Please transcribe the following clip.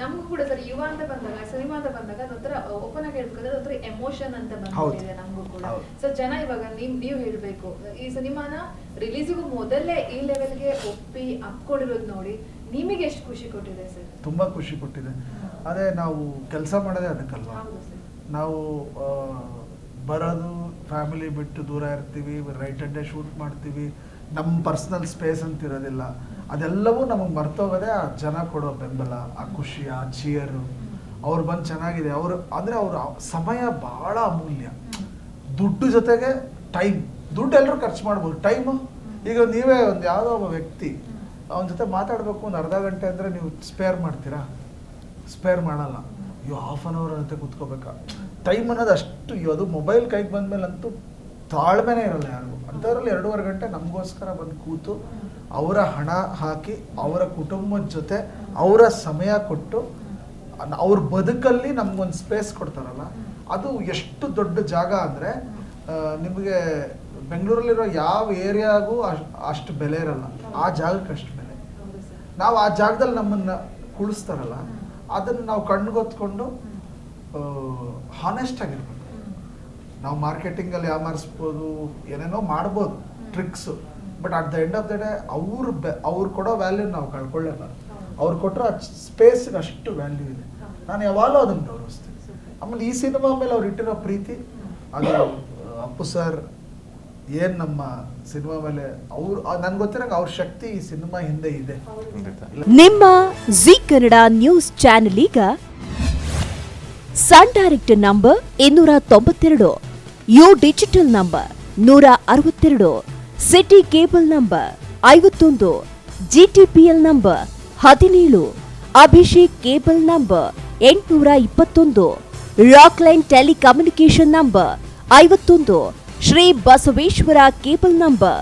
ನಮ್ಗೂ ಕೂಡ ಸರ್ ಯುವ ಅಂತ ಬಂದಾಗ ಸಿನಿಮಾ ಅಂತ ಬಂದಾಗ ಅದೊಂಥರ ಓಪನ್ ಆಗಿ ಹೇಳ್ಬೇಕಂದ್ರೆ ಅದೊಂಥರ ಎಮೋಷನ್ ಅಂತ ಬಂದಿದೆ ನಮಗೂ ಕೂಡ. ಸೊ ಜನ ಇವಾಗ ನೀವ್ ನೀವ್ ಹೇಳ್ಬೇಕು ಈ ಸಿನಿಮಾನ ರಿಲೀಸಿಗೂ ಮೊದಲೇ ಈ ಲೆವೆಲ್ಗೆ ಒಪ್ಪಿ ಅಪ್ಕೊಂಡಿರೋದು ನೋಡಿ ನಿಮಗೆ ಎಷ್ಟು ಖುಷಿ ಕೊಟ್ಟಿದೆ ಸರ್? ತುಂಬಾ ಖುಷಿ ಕೊಟ್ಟಿದೆ. ಅದೇ ನಾವು ಕೆಲಸ ಮಾಡೋದೇ ಅದಕ್ಕಲ್ವಾ? ನಾವು ಬರೋದು ಫ್ಯಾಮಿಲಿ ಬಿಟ್ಟು ದೂರ ಇರ್ತೀವಿ ರೈಟ್ ಡೇ ಶೂಟ್ ಮಾಡ್ತೀವಿ. ನಮ್ಮ ಪರ್ಸ್ನಲ್ ಸ್ಪೇಸ್ ಅಂತ ಇರೋದಿಲ್ಲ. ಅದೆಲ್ಲವೂ ನಮಗೆ ಮರ್ತೋಗದೆ ಆ ಜನ ಕೊಡೋ ಬೆಂಬಲ, ಆ ಖುಷಿ, ಆ ಚಿಯರು ಅವ್ರು ಬಂದು ಚೆನ್ನಾಗಿದೆ. ಅವರು ಅಂದರೆ ಅವ್ರ ಸಮಯ ಭಾಳ ಅಮೂಲ್ಯ. ದುಡ್ಡು ಜೊತೆಗೆ ಟೈಮ್ ದುಡ್ಡು ಎಲ್ಲರೂ ಖರ್ಚು ಮಾಡ್ಬೋದು. ಟೈಮು ಈಗ ನೀವೇ ಒಂದು ಯಾವುದೋ ಒಬ್ಬ ವ್ಯಕ್ತಿ, ಅವನ ಜೊತೆ ಮಾತಾಡಬೇಕು ಒಂದು ಅರ್ಧ ಗಂಟೆ ಅಂದರೆ ನೀವು ಸ್ಪೇರ್ ಮಾಡ್ತೀರಾ? ಸ್ಪೇರ್ ಮಾಡಲ್ಲ. ಅಯ್ಯೋ ಹಾಫ್ ಆನ್ ಅವರ್ ಅಂತ ಕೂತ್ಕೋಬೇಕಾ? ಟೈಮ್ ಅನ್ನೋದು ಅಷ್ಟು, ಅದು ಮೊಬೈಲ್ ಕೈಗೆ ಬಂದಮೇಲಂತೂ ತಾಳ್ಮೆನೇ ಇರಲ್ಲ ಯಾರಿಗೂ. ಅಂಥದ್ರಲ್ಲಿ ಎರಡೂವರೆ ಗಂಟೆ ನಮಗೋಸ್ಕರ ಬಂದು ಕೂತು ಅವರ ಹಣ ಹಾಕಿ ಅವರ ಕುಟುಂಬದ ಜೊತೆ ಅವರ ಸಮಯ ಕೊಟ್ಟು ಅವ್ರ ಬದುಕಲ್ಲಿ ನಮ್ಗೊಂದು ಸ್ಪೇಸ್ ಕೊಡ್ತಾರಲ್ಲ, ಅದು ಎಷ್ಟು ದೊಡ್ಡ ಜಾಗ ಅಂದರೆ ನಿಮಗೆ ಬೆಂಗಳೂರಲ್ಲಿರೋ ಯಾವ ಏರಿಯಾಗೂ ಅಷ್ಟು ಬೆಲೆ ಇರಲ್ಲ. ಆ ಜಾಗಕ್ಕೆ ಅಷ್ಟು ಬೆಲೆ. ನಾವು ಆ ಜಾಗದಲ್ಲಿ ನಮ್ಮನ್ನು ಕುಳಿಸ್ತಾರಲ್ಲ, ಅದನ್ನು ನಾವು ಕಣ್ಗೊತ್ಕೊಂಡು ಹಾನೆಸ್ಟ್ ಆಗಿರ್ಬೇಕು. ನಾವು ಮಾರ್ಕೆಟಿಂಗಲ್ಲಿ ಯಾಮಾರಿಸ್ಬೋದು ಏನೇನೋ ಮಾಡ್ಬೋದು tricks but at the end of the day ಅವ್ರ ಬೆ ಅವ್ರು ಕೊಡೋ ವ್ಯಾಲ್ಯೂ ನಾವು ಕಳ್ಕೊಳ್ಳೇಬಾರ್ದು ಅವ್ರು ಕೊಟ್ಟರೆ ಅಷ್ಟು ಸ್ಪೇಸ್ಗೆ ಅಷ್ಟು ವ್ಯಾಲ್ಯೂ ಇದೆ. ನಾನು ಯಾವಾಗಲೂ ಅದನ್ನು ಗೌರವಿಸ್ತೀನಿ. ಆಮೇಲೆ ಈ ಸಿನಿಮಾ ಮೇಲೆ ಅವ್ರು ಇಟ್ಟಿರೋ ಪ್ರೀತಿ ಅದು ಅಪ್ಪು ಸರ್ ಏನು ನಮ್ಮ ಸಿನಿಮಾ ಮೇಲೆ ಅವ್ರು ನನ್ಗೆ ಗೊತ್ತಿರೋ ಅವ್ರ ಶಕ್ತಿ ಈ ಸಿನಿಮಾ ಹಿಂದೆ ಇದೆ. ನಿಮ್ಮ ಜಿ ಕನ್ನಡ ನ್ಯೂಸ್ ಚಾನೆಲ್ ಈಗ ಸನ್ ಡೈರೆಕ್ಟ್ ನಂಬರ್ ಇನ್ನೂರ ತೊಂಬತ್ತೆರಡು. ಯು ಡಿಜಿಟಲ್ ನಂಬರ್ ನೂರ ಅರವತ್ತೆರಡು, ಸಿಟಿ ಕೇಬಲ್ ನಂಬರ್ ಐವತ್ತೊಂದು, ಜಿಟಿಪಿಎಲ್ ನಂಬರ್ ಹದಿನೇಳು, ಅಭಿಷೇಕ್ ಕೇಬಲ್ ನಂಬರ್ ಎಂಟುನೂರ ಇಪ್ಪತ್ತೊಂದು ರಾಕ್ಲೈನ್ ಟೆಲಿಕಮ್ಯುನಿಕೇಶನ್ ನಂಬರ್ ಐವತ್ತೊಂದು, ಶ್ರೀ ಬಸವೇಶ್ವರ ಕೇಬಲ್ ನಂಬರ್